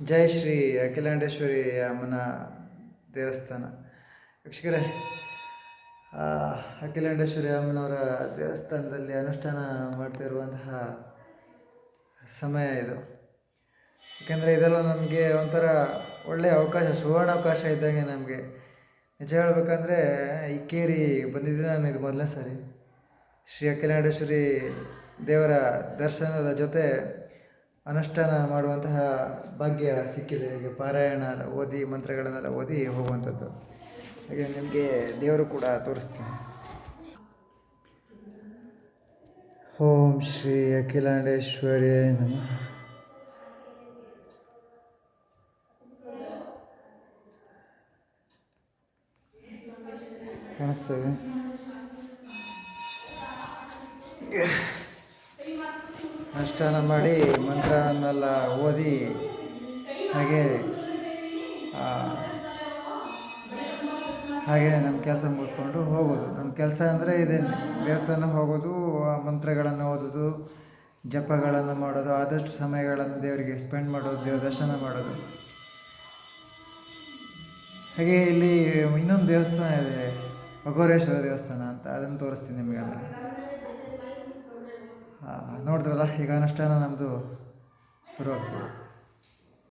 ಜೈ ಶ್ರೀ ಅಖಿಲಾಂಡೇಶ್ವರಿ ಅಮ್ಮನ ದೇವಸ್ಥಾನ. ವೀಕ್ಷಕರೇ ಅಖಿಲಾಂಡೇಶ್ವರಿ ಅಮ್ಮನವರ ದೇವಸ್ಥಾನದಲ್ಲಿ ಅನುಷ್ಠಾನ ಮಾಡ್ತಿರುವಂತಹ ಸಮಯ ಇದು. ಯಾಕೆಂದರೆ ಇದೆಲ್ಲ ನಮಗೆ ಒಂಥರ ಒಳ್ಳೆಯ ಅವಕಾಶ, ಸುವರ್ಣ ಅವಕಾಶ ಇದ್ದಂಗೆ ನಮಗೆ. ನಿಜ ಹೇಳಬೇಕಂದ್ರೆ ಇಕ್ಕೇರಿ ಬಂದಿದ್ದೆ ನಾನು ಇದು ಮೊದಲನೇ ಸಾರಿ. ಶ್ರೀ ಅಖಿಲಾಂಡೇಶ್ವರಿ ದೇವರ ದರ್ಶನದ ಜೊತೆ ಅನುಷ್ಠಾನ ಮಾಡುವಂತಹ ಭಾಗ್ಯ ಸಿಕ್ಕಿದೆ. ಹೀಗೆ ಪಾರಾಯಣ ಓದಿ, ಮಂತ್ರಗಳನ್ನೆಲ್ಲ ಓದಿ ಹೋಗುವಂಥದ್ದು. ಹಾಗೆ ನಿಮಗೆ ದೇವರು ಕೂಡ ತೋರಿಸ್ತೀನಿ. ಓಂ ಶ್ರೀ ಅಖಿಲಾಂಡೇಶ್ವರ್ಯ ನಮಃ. ಕಾಣಿಸ್ತದೆ ಅನುಷ್ಠಾನ ಮಾಡಿ ಮಂತ್ರವನ್ನೆಲ್ಲ ಓದಿ ಹಾಗೆ ಹಾಗೆ ನಮ್ಮ ಕೆಲಸ ಮುಗಿಸ್ಕೊಂಡು ಹೋಗೋದು. ನಮ್ಮ ಕೆಲಸ ಅಂದರೆ ಇದೆ ದೇವಸ್ಥಾನ ಹೋಗೋದು ಮಂತ್ರಗಳನ್ನು ಓದೋದು, ಜಪಗಳನ್ನು ಮಾಡೋದು, ಆದಷ್ಟು ಸಮಯಗಳನ್ನು ದೇವರಿಗೆ ಸ್ಪೆಂಡ್ ಮಾಡೋದು, ದೇವ್ರ ದರ್ಶನ ಮಾಡೋದು. ಹಾಗೆ ಇಲ್ಲಿ ಇನ್ನೊಂದು ದೇವಸ್ಥಾನ ಇದೆ ಅಘೋರೇಶ್ವರ ದೇವಸ್ಥಾನ ಅಂತ ಅದನ್ನು ತೋರಿಸ್ತೀನಿ ನಿಮಗೆ ನಿಮಗೆಲ್ಲ ನೋಡಿದ್ರಲ್ಲ ಈಗ ಅನುಷ್ಠಾನ ನಮ್ಮದು ಶುರು ಆಗ್ತದೆ.